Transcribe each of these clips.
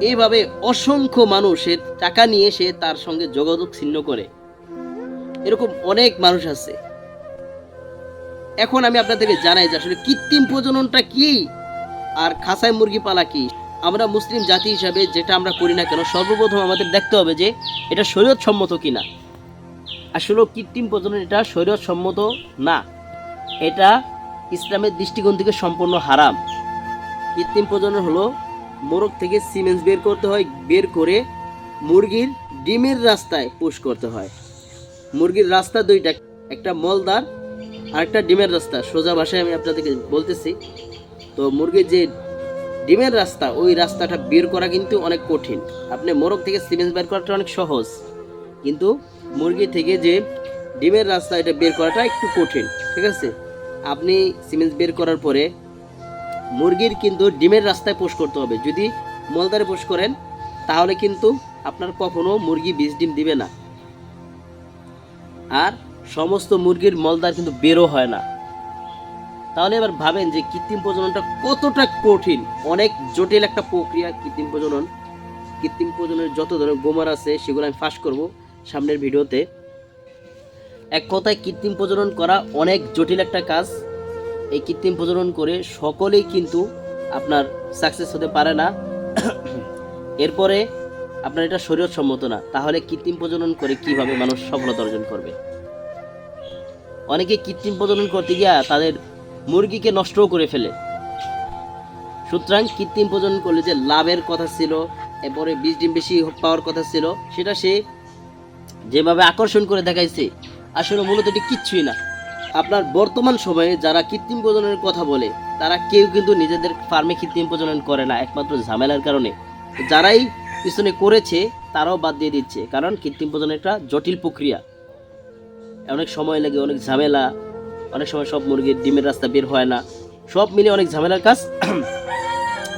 এইভাবে অসংখ্য মানুষের টাকা নিয়ে সে তার সঙ্গে যোগাযোগ ছিন্ন করে। এরকম অনেক মানুষ আছে। এখন আমি আপনাদেরকে জানাই যে আসলে কৃত্রিম প্রজননটা কি আর খাসায় মুরগি পালা কি? আমরা মুসলিম জাতি হিসাবে যেটা আমরা করি না কেন, সর্বপ্রথম আমাদের দেখতে হবে যে এটা শরীয়ত সম্মত কিনা। আসলে কৃত্রিম প্রজনন এটা শরীয়ত সম্মত না। এটা ইসলামের দৃষ্টিকোণ থেকে সম্পূর্ণ হারাম। কৃত্রিম প্রজনন হলো মোরগ থেকে সিমেন্স বের করতে হয়, বের করে মুরগির ডিমের রাস্তায় পুশ করতে হয়। মুরগির রাস্তা দুইটা, একটা মলদার আর একটা ডিমের রাস্তা। সোজা ভাষায় আমি আপনাদেরকে বলতেছি, তো মুরগির যে ডিমের রাস্তা, ওই রাস্তাটা বের করা কিন্তু অনেক কঠিন। আপনি মোরগ থেকে সিমেন্স বের করাটা অনেক সহজ, কিন্তু মুরগি থেকে যে ডিমের রাস্তা এটা বের করাটা একটু কঠিন, ঠিক আছে? আপনি সিমেন্স বের করার পরে মুরগির কিন্তু ডিমের রাস্তায় পোষ করতে হবে। যদি মলদারে পোষ করেন, তাহলে কিন্তু আপনার কখনো মুরগি বীজ ডিম দিবে না। আর সমস্ত মুরগির মলদার কিন্তু বেরো হয় না। তাহলে এবার ভাবেন যে কৃত্রিম প্রজননটা কতটা কঠিন। অনেক জটিল একটা প্রক্রিয়া কৃত্রিম প্রজনন। কৃত্রিম প্রজননের যত ধরনের গোমার আছে, সেগুলো আমি ফাঁস করব সামনের ভিডিওতে। এক কথায় কৃত্রিম প্রজনন করা অনেক জটিল একটা কাজ। এই কৃত্রিম প্রজনন করে সকলেই কিন্তু আপনার সাকসেস হতে পারে না। এরপরে আপনার এটা শরীয়ত সম্মত না। তাহলে কৃত্রিম প্রজনন করে কীভাবে মানুষ সফলতা অর্জন করবে? অনেকে কৃত্রিম প্রজনন করতে গিয়া তাদের মুরগিকে নষ্টও করে ফেলে। সুতরাং কৃত্রিম প্রজনন করলে যে লাভের কথা ছিল, এরপরে বীজ ডিম বেশি পাওয়ার কথা ছিল, সেটা সে যেভাবে আকর্ষণ করে দেখাইছে, আসলে মূলত এটি কিচ্ছুই না। আপনার বর্তমান সময়ে যারা কৃত্রিম প্রজননের কথা বলে, তারা কেউ কিন্তু নিজেদের ফার্মে কৃত্রিম প্রজনন করে না, একমাত্র ঝামেলার কারণে। যারাই পিছনে করেছে, তারাও বাদ দিয়ে দিচ্ছে, কারণ কৃত্রিম প্রজনন একটা জটিল প্রক্রিয়া। অনেক সময় লাগে, অনেক ঝামেলা, অনেক সময় সব মুরগির ডিমের রাস্তা বের হয় না, সব মিলে অনেক ঝামেলার কাজ,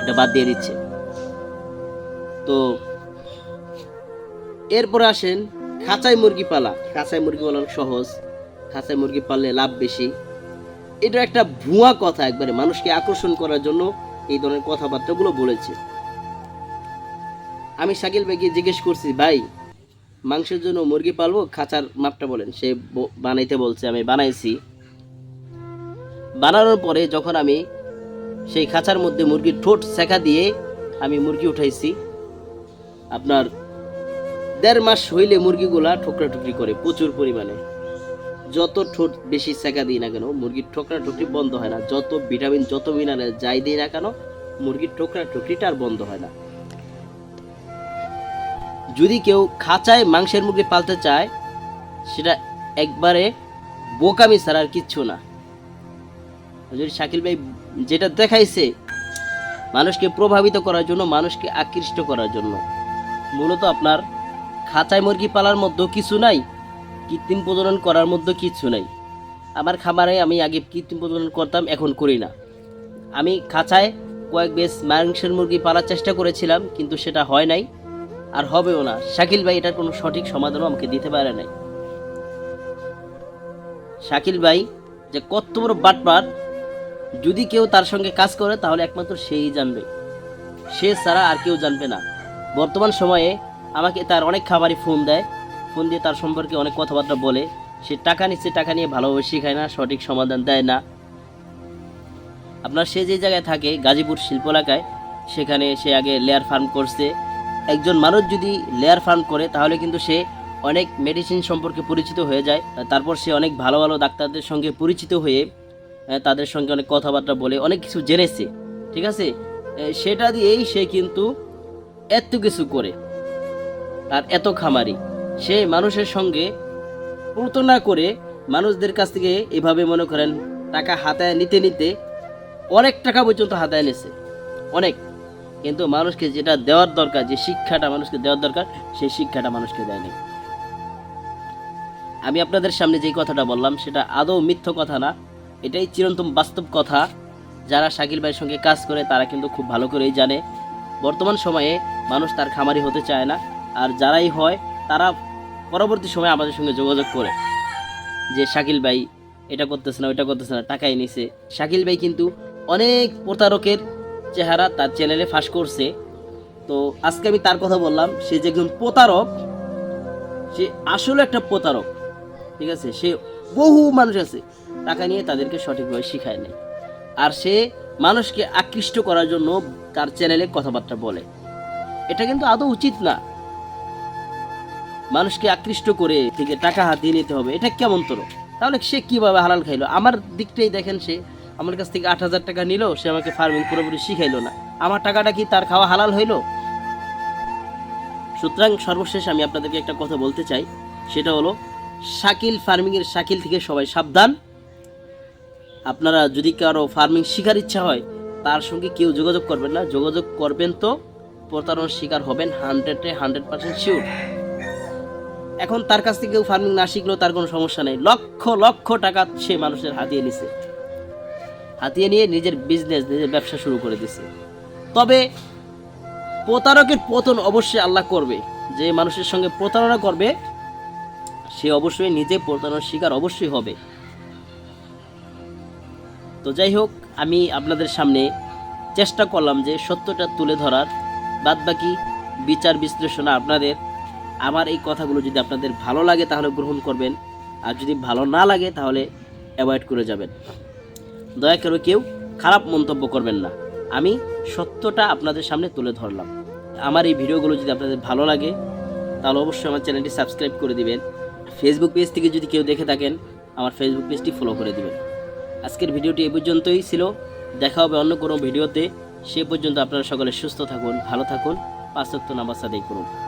এটা বাদ দিয়ে দিচ্ছে। তো এরপরে আসেন খাঁচাই মুরগি পালা। খাঁচাই মুরগি পালা অনেক সহজ। খাঁচাই মুরগি পাললে লাভ বেশি। এটা একটা ভুয়া কথা একবারে, মানুষকে আকর্ষণ করার জন্য এই ধরনের কথাবার্তাগুলো বলেছে। আমি শাকিল ভাইকে জিজ্ঞেস করছি, ভাই, মাংসের জন্য মুরগি পালবো? খাঁচার মাপটা বলেন, সে বানাইতে বলছে, আমি বানাইছি। বানানোর পরে যখন আমি সেই খাঁচার মধ্যে মুরগির ঠোঁট শেখা দিয়ে আমি মুরগি উঠাইছি, আপনার দেড় মাস হইলে মুরগিগুলা ঠোকরা টুকরি করে প্রচুর পরিমাণে। যত ঠোঁট বেশি শেখা দিই না কেন, মুরগির ঠোকরা টুকরি বন্ধ হয় না। যত ভিটামিন, যত মিনারেল যাই দিই না কেন, মুরগির ঠোকরা টুকরিটা আর বন্ধ হয় না। যদি কেউ খাঁচায় মাংসের মুরগি পালতে চায়, সেটা একবারে বোকামি ছাড়া আর কিচ্ছু না। যদি শাকিল ভাই যেটা দেখাইছে, মানুষকে প্রভাবিত করার জন্য, মানুষকে আকৃষ্ট করার জন্য, মূলত আপনার খাঁচায় মুরগি পালার মধ্যেও কিছু নাই কৃত্রিম প্রজনন করার মধ্যে কিছু নাই। আমার খামারে আমি আগে কৃত্রিম প্রজনন করতাম, এখন করি না। আমি খাঁচায় কয়েক বেশ মাংসের মুরগি পালার চেষ্টা করেছিলাম, কিন্তু সেটা হয় নাই, আর হবেও না। শাকিল ভাই, এটার কোনো সঠিক সমাধানও আমাকে দিতে পারে নাই। শাকিল ভাই, যে কত বড় বাটপার, যদি কেউ তার সঙ্গে কাজ করে, তাহলে একমাত্র সেই জানবে। সে ছাড়া আর কেউ জানবে না। বর্তমান সময়ে আমাকে তার অনেক খাবারই ফোন দেয় ফোন দিয়ে তার সম্পর্কে অনেক কথাবার্তা বলে। সে টাকা নিচ্ছে, টাকা নিয়ে ভালোভাবে শেখায় না, সঠিক সমাধান দেয় না। আপনার সে যে জায়গায় থাকে, গাজীপুর শিল্প এলাকায়, সেখানে সে আগে লেয়ার ফার্ম করছে। একজন মানুষ যদি লেয়ার ফার্ম করে, তাহলে কিন্তু সে অনেক মেডিসিন সম্পর্কে পরিচিত হয়ে যায়। তারপর সে অনেক ভালো ভালো ডাক্তারদের সঙ্গে পরিচিত হয়ে তাদের সঙ্গে অনেক কথাবার্তা বলে, অনেক কিছু জেনেছে। ঠিক আছে? সেটা দিয়েই সে কিন্তু এত কিছু করে। আর এত খামারি। সে মানুষের সঙ্গে প্রতারণা করে মানুষদের কাছ থেকে এভাবে মনে করেন টাকা হাতায় নিতে নিতে অনেক টাকা পর্যন্ত হাতায় নিছে অনেক। কিন্তু মানুষকে যেটা দেওয়ার দরকার, যে শিক্ষাটা মানুষকে দেওয়ার দরকার, সেই শিক্ষাটা মানুষকে দেয়নি। আমি আপনাদের সামনে যেই কথাটা বললাম, সেটা আদৌ মিথ্য কথা না। এটাই চিরন্তম বাস্তব কথা। যারা শাকিল ভাইয়ের সঙ্গে কাজ করে, তারা কিন্তু খুব ভালো করেই জানে। বর্তমান সময়ে মানুষ তার খামারি হতে চায় না। আর যারাই হয়, তারা পরবর্তী সময়ে আমাদের সঙ্গে যোগাযোগ করে যে শাকিল ভাই এটা করতেছে না, ওইটা করতেছে না, টাকাই নিছে। শাকিল ভাই কিন্তু অনেক প্রতারকের চেহারা তার চ্যানেলে ফাঁস করছে। তো আজকে আমি তার কথা বললাম, সে যে একজন প্রতারক, সে আসলে একটা প্রতারক, ঠিক আছে? সে বহু মানুষ আছে, টাকা নিয়ে তাদেরকে সঠিকভাবে শিখায় নেয় আর সে মানুষকে আকৃষ্ট করার জন্য তার চ্যানেলে কথাবার্তা বলে। এটা কিন্তু আদৌ উচিত না। মানুষকে আকৃষ্ট করে থেকে টাকা হাতিয়ে নিতে হবে, এটা কেমন তোর? তাহলে সে কীভাবে হালাল খাইলো? আমার দিকটাই দেখেন সে, আমার কাছ থেকে আট হাজার টাকা নিল, সে আমাকে ফার্মিং পুরোপুরি শিখাইলো না। আমার টাকাটা কি তার খাওয়া হালাল হইল? সুতরাং সর্বশেষ আমি আপনাদেরকে একটা কথা বলতে চাই, সেটা হলো, শাকিল ফার্মিংয়ের শাকিল থেকে সবাই সাবধান। আপনারা যদি কারও ফার্মিং শেখার ইচ্ছা হয়, তার সঙ্গে কেউ যোগাযোগ করবেন না। যোগাযোগ করবেন তো, প্রতারণার শিকার হবেন হান্ড্রেডে হান্ড্রেড পার্সেন্ট শিওর এখন তার কাছ থেকে কেউ ফার্মিং না শিখলেও তার কোনো সমস্যা নেই। লক্ষ লক্ষ টাকা সে মানুষের হাতিয়ে নিছে। হাতিয়ে নিয়ে নিজের বিজনেস নিজের ব্যবসা শুরু করে দিছে। তবে প্রতারকের পতন অবশ্যই আল্লাহ করবে। যে মানুষের সঙ্গে প্রতারণা করবে, সে অবশ্যই নিজে প্রতারণার শিকার অবশ্যই হবে। তো যাই হোক, আমি আপনাদের সামনে চেষ্টা করলাম যে সত্যটা তুলে ধরার। বাদ বাকি বিচার বিশ্লেষণ আপনাদের আমার এই কথাগুলো যদি আপনাদের ভালো লাগে, তাহলে গ্রহণ করবেন। আর যদি ভালো না লাগে, তাহলে অ্যাভয়েড করে যাবেন। দয়া করে কেউ খারাপ মন্তব্য করবেন না। আমি সত্যটা আপনাদের সামনে তুলে ধরলাম। আমার এই ভিডিওগুলো যদি আপনাদের ভালো লাগে, তাহলে অবশ্যই আমার চ্যানেলটি সাবস্ক্রাইব করে দিবেন। ফেসবুক পেজ থেকে যদি কেউ দেখে থাকেন, আমার ফেসবুক পেজটি ফলো করে দিবেন। আজকের ভিডিওটি এ পর্যন্তই ছিল। দেখা হবে অন্য কোনো ভিডিওতে। সে পর্যন্ত আপনারা সকলে সুস্থ থাকুন, ভালো থাকুন। পাঁচত্ব নামাজ আদায় করুন।